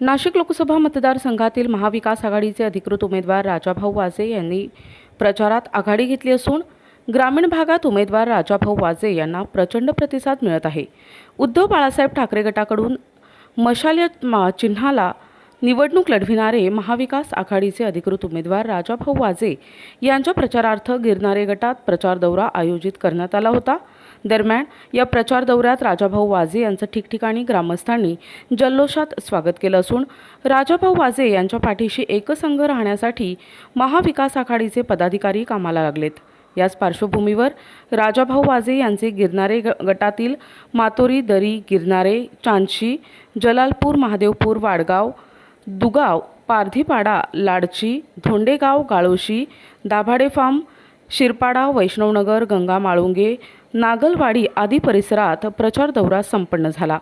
नाशिक लोकसभा मतदारसंघातील महाविकास आघाडीचे अधिकृत उमेदवार राजाभाऊ वाजे यांनी प्रचारात आघाडी घेतली असून ग्रामीण भागात उमेदवार राजाभाऊ वाजे यांना प्रचंड प्रतिसाद मिळत आहे. उद्धव बाळासाहेब ठाकरे गटाकडून मशाल या चिन्हाला निवडणूक लढविणारे महाविकास आघाडीचे अधिकृत उमेदवार राजाभाऊ वाजे यांच्या प्रचारार्थ गिरणारे गटात प्रचार दौरा आयोजित करण्यात आला होता. दरम्यान या प्रचार दौऱ्यात राजाभाऊ वाजे यांचं ठिकठिकाणी ग्रामस्थांनी जल्लोषात स्वागत केलं असून राजाभाऊ वाजे यांच्या पाठीशी एकसंघ राहण्यासाठी महाविकास आघाडीचे पदाधिकारी कामाला लागलेत. याच पार्श्वभूमीवर राजाभाऊ वाजे यांचे गिरणारे ग गटातील मातोरी दरी गिरणारे चांदशी जलालपूर महादेवपूर वाडगाव दुगाव पारधीपाडा लाडची धोंडेगाव गाळोशी दाभाडे फार्म शिरपाडा वैष्णवनगर गंगा माळुंगे नागलवाडी आदी परिसरात प्रचार दौरा संपन्न झाला.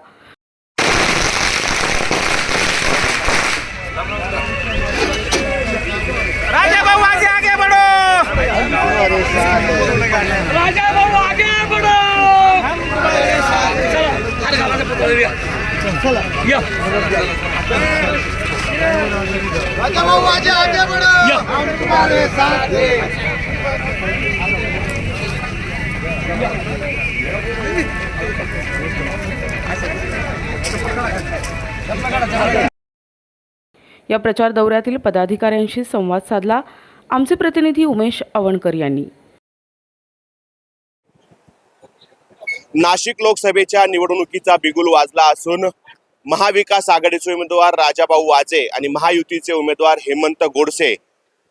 राजा बाबू आगे आगे बढ़ो! राजा बाबू आगे बढ़ो! या राजा बाबू आगे आगे बढ़ो! हम तुम्हारे साथ या प्रचार दौऱ्यातील पदाधिकाऱ्यांशी संवाद साधला आमचे प्रतिनिधी उमेश अवणकर यांनी. नाशिक लोकसभेच्या निवडणुकीचा बिगुल वाजला असून महाविकास आघाडीचे उमेदवार राजाभाऊ वाजे आणि महायुतीचे उमेदवार हेमंत गोडसे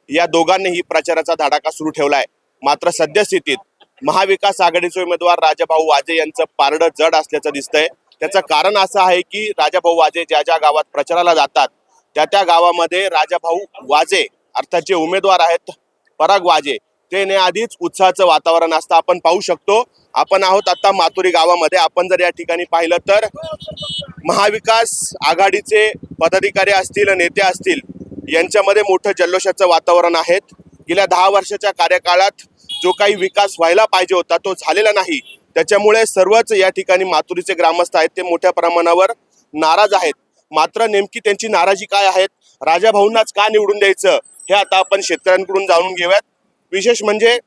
या दोघांनीही प्रचाराचा धडाका सुरू ठेवलाय. मात्र सद्यस्थितीत महाविकास आघाडीचे उमेदवार राजाभाऊ वाजे यांचं पारडं जड असल्याचं दिसतंय. त्याचं कारण असं आहे की राजाभाऊ वाजे ज्या ज्या गावात प्रचाराला जातात त्या त्या गावामध्ये राजाभाऊ वाजे अर्थात जे उमेदवार आहेत पराग वाजे ते ने आधीच उत्साहाचं वातावरण असतं. आपण पाहू शकतो आपण आहोत आता मातुरी गावामध्ये. आपण जर या ठिकाणी पाहिलं तर महाविकास आघाडीचे पदाधिकारी असतील नेते असतील यांच्यामध्ये मोठं जल्लोषाचं वातावरण आहेत. गेल्या दहा वर्षाच्या कार्यकाळात जो काही विकास व्हायला पाहिजे होता तो झालेला नाही. त्याच्यामुळे सर्वच या ठिकाणी मातुरीचे ग्रामस्थ आहेत ते मोठ्या प्रमाणावर नाराज आहेत. मात्र नेमकी त्यांची नाराजी काय आहेत राजाभाऊंनाच का निवडून द्यायचं हे आता आपण शेतकऱ्यांकडून जाणून घेऊयात. विशेष म्हणजे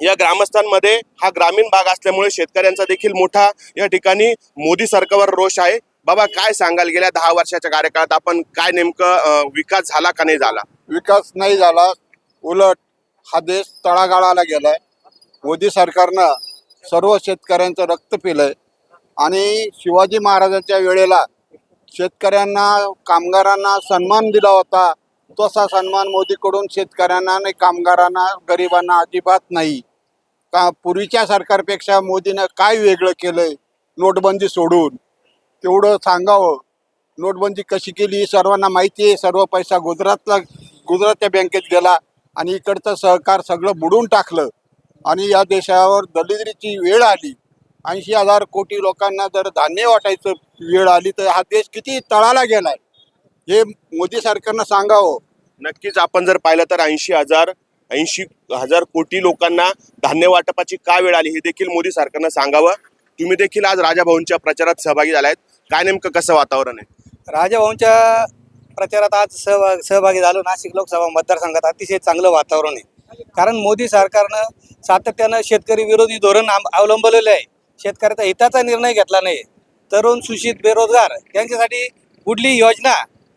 या ग्रामस्थांमध्ये हा ग्रामीण भाग असल्यामुळे शेतकऱ्यांचा देखील मोठा या ठिकाणी मोदी सरकारवर रोष आहे. बाबा काय सांगाल? गेल्या दहा वर्षाच्या कार्यकाळात आपण काय नेमकं विकास झाला का नाही झाला? विकास नाही झाला. उलट हा देश तळागाळाला गेलाय. मोदी सरकारनं सर्व शेतकऱ्यांचं रक्त पिलंय. आणि शिवाजी महाराजांच्या वेळेला शेतकऱ्यांना कामगारांना सन्मान दिला होता. तसा सन्मान मोदीकडून शेतकऱ्यांना आणि कामगारांना गरिबांना अजिबात नाही. का पूर्वीच्या सरकारपेक्षा मोदीनं काय वेगळं केलंय नोटबंदी सोडून? तेवढं सांगावं. नोटबंदी कशी केली? ही सर्वांना माहिती आहे. सर्व पैसा गुजरातला गुजरातच्या बँकेत गेला. आणि इकडचं सहकार सगळं बुडून टाकलं. आणि या देशावर दलिद्रीची वेळ आली. ऐंशी हजार कोटी लोकांना जर धान्य वाटायचं वेळ आली तर हा देश किती तळाला गेलाय. हे मोदी सरकारनं सांगावं. नक्कीच आपण जर पाहिलं तर ऐंशी हजार ऐंशी हजार कोटी लोकांना धान्य वाटपाची का वेळ आली हे देखील मोदी सरकारनं सांगावं. तुम्ही देखील आज राजाभाऊंच्या प्रचारात सहभागी झालायत. काय नेमकं कसं वातावरण आहे? राजाभाऊंच्या प्रचारात आज सहभाग सहभागी झालो. नाशिक लोकसभा मतदारसंघात अतिशय चांगलं वातावरण आहे. कारण मोदी सरकारनं सातत्यानं शेतकरी विरोधी धोरण अवलंबलेलं आहे. शेतकऱ्याचा हिताचा निर्णय घेतला नाही. तरुण सुशित बेरोजगार यांच्यासाठी कुठली योजना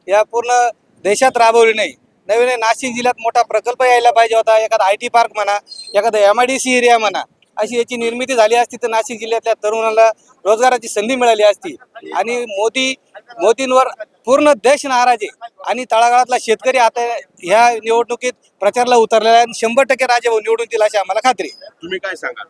या पूर्ण देशात राबवली नाही. नवीन नाशिक जिल्ह्यात मोठा प्रकल्प यायला पाहिजे होता. एखादा आय टी पार्क म्हणा एखादा M I D C area म्हणा अशी याची निर्मिती झाली असती तर नाशिक जिल्ह्यातल्या तरुणाला रोजगाराची संधी मिळाली असती. आणि मोदी मोदींवर पूर्ण देश नाराज आहे. आणि तळागाळातला शेतकरी आता ह्या निवडणुकीत प्रचाराला उतरलेला आहे आणि शंभर टक्के राजाभाऊ निवडून दिला अशी आम्हाला खात्री आहे. तुम्ही काय सांगाल?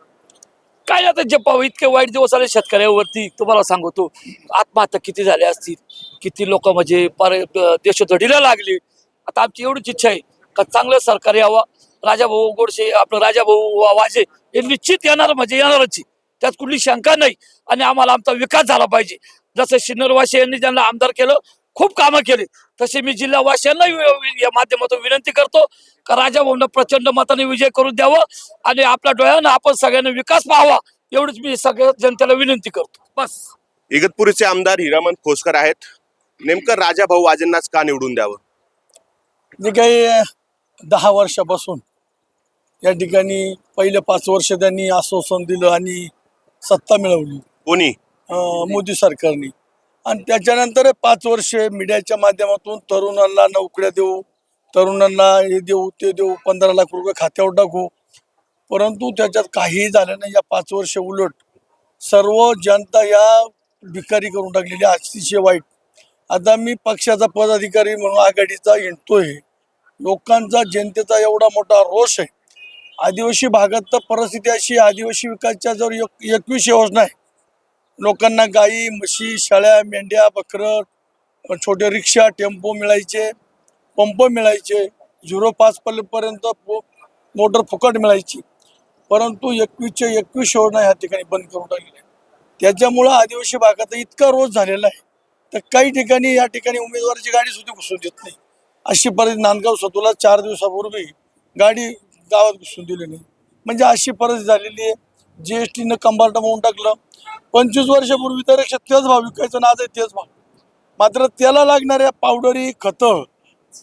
काय आता जे पाहू इतके वाईट दिवस आले शेतकऱ्यावरती तुम्हाला सांगतो आत्महत्या किती झाल्या असतील किती लोक म्हणजे पर देशोधडीला लागली. आता आमची एवढीच इच्छा आहे का चांगलं सरकार यावं राजाभाऊ गोडसे आपलं राजाभाऊ वा- वाजे हे निश्चित येणार म्हणजे येणारच आहे. त्यात कुठली शंका नाही. आणि आम्हाला आमचा विकास झाला पाहिजे. जसं शिन्नर वाशे यांनी ज्यांना आमदार केलं खूप कामं केली. तसे मी जिल्हा वासियांना या माध्यमातून विनंती करतो का राजाभाऊंना प्रचंड मताने विजय करून द्यावं आणि आपल्या डोळ्यानं आपण सगळ्यांना विकास पाहावा एवढीच मी सगळ्या जनतेला विनंती करतो. बस. इगतपुरीचे आमदार हिरामन खोसकर आहेत. नेमकं राजा भाऊ वाजेंनाच का निवडून द्यावं? जे काही दहा वर्षापासून या ठिकाणी पहिले पाच वर्ष त्यांनी आश्वासन दिलं आणि सत्ता मिळवली. कोणी? अं, मोदी सरकारने. आणि त्याच्यानंतर पाच वर्षे मीडियाच्या माध्यमातून तरुणांना नोकऱ्या देऊ तरुणांना हे देऊ ते देऊ पंधरा लाख रुपये खात्यावर टाकू. परंतु त्याच्यात काहीही झालं नाही. या पाच वर्ष उलट सर्व जनता या भिकारी करून टाकलेली आहे. अतिशय वाईट. आता मी पक्षाचा पदाधिकारी म्हणून आघाडीचा हिंडतोय लोकांचा जनतेचा एवढा मोठा रोष आहे. आदिवासी भागात तर परिस्थिती अशी आदिवासी विकासच्या जर एक एकवीस योजना आहे. लोकांना गाई म्हशी शाळ्या मेंढ्या बकरं छोटे रिक्षा टेम्पो मिळायचे पंप मिळायचे झिरो पाच पर्यंत पो- मोटर फुकट मिळायची. परंतु एकवीसच्या एकवीस योजना ह्या ठिकाणी बंद करून टाकलेल्या त्याच्यामुळं आदिवासी भागात इतका रोज झालेला आहे तर काही ठिकाणी या ठिकाणी उमेदवाराची गाडी सुद्धा घुसून देत नाही. अशी परिस्थिती नांदगाव स्वतःला चार दिवसापूर्वी गाडी गावात घुसून दिली नाही म्हणजे अशी परिस्थिती झालेली आहे जी एस टीनं कंबार्ट म्हणून टाकलं. पंचवीस वर्षापूर्वी तर एकशे तेच भाव विकायचं ना आज तेच भाव. मात्र त्याला लागणाऱ्या पावडरी खतं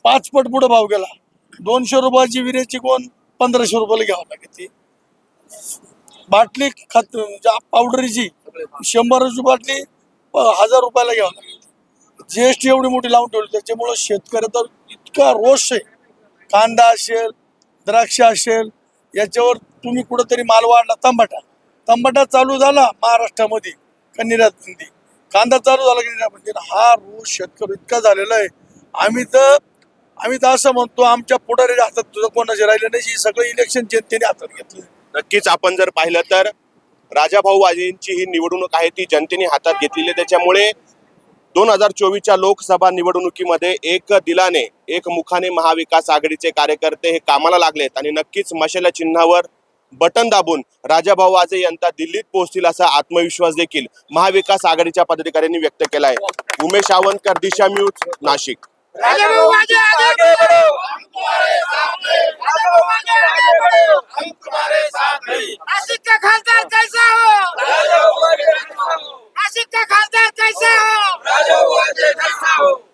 पाच पट पुढे भाव गेला. दोनशे रुपयाची विरेची कोण? पंधराशे रुपयाला घ्यावं लागते बाटली खत ज्या पावडरीची शंभर रुपये बाटली हजार रुपयाला घ्यावं लागते जीएसटी एवढी मोठी लावून ठेवली त्याच्यामुळं शेतकऱ्याचा इतका रोष आहे. कांदा असेल द्राक्ष असेल याच्यावर तुम्ही कुठंतरी माल वाढला तंबाटा. तंबाटा चालू झाला महाराष्ट्रामध्ये. का निर्यात बंदी. कांदा चालू झाला की निर्यात बंदी हा रोष शेतकरी इतका झालेला आहे. आम्ही तर आम्ही तर असं म्हणतो आमच्या पुढारी हातात तुझं कोणाचे राहिले नाही ही सगळं इलेक्शन जनतेने हातात घेतलं. नक्कीच आपण जर पाहिलं तर राजाभाऊ वाजेंची ही निवडणूक आहे ती जनतेने हातात घेतलेली आहे. त्याच्यामुळे दोन हजार चोवीसच्या लोकसभा निवडणुकीमध्ये एक दिलाने एक मुखाने महाविकास आघाडीचे कार्यकर्ते हे कामाला लागलेत. आणि नक्कीच मशाला चिन्हावर बटन दाबून राजाभाऊ वाजे यांना दिल्लीत पोहोचतील असा आत्मविश्वास देखील महाविकास आघाडीच्या पदाधिकाऱ्यांनी व्यक्त केला आहे उमेश आवंतकर दिशा न्यूज नाशिक.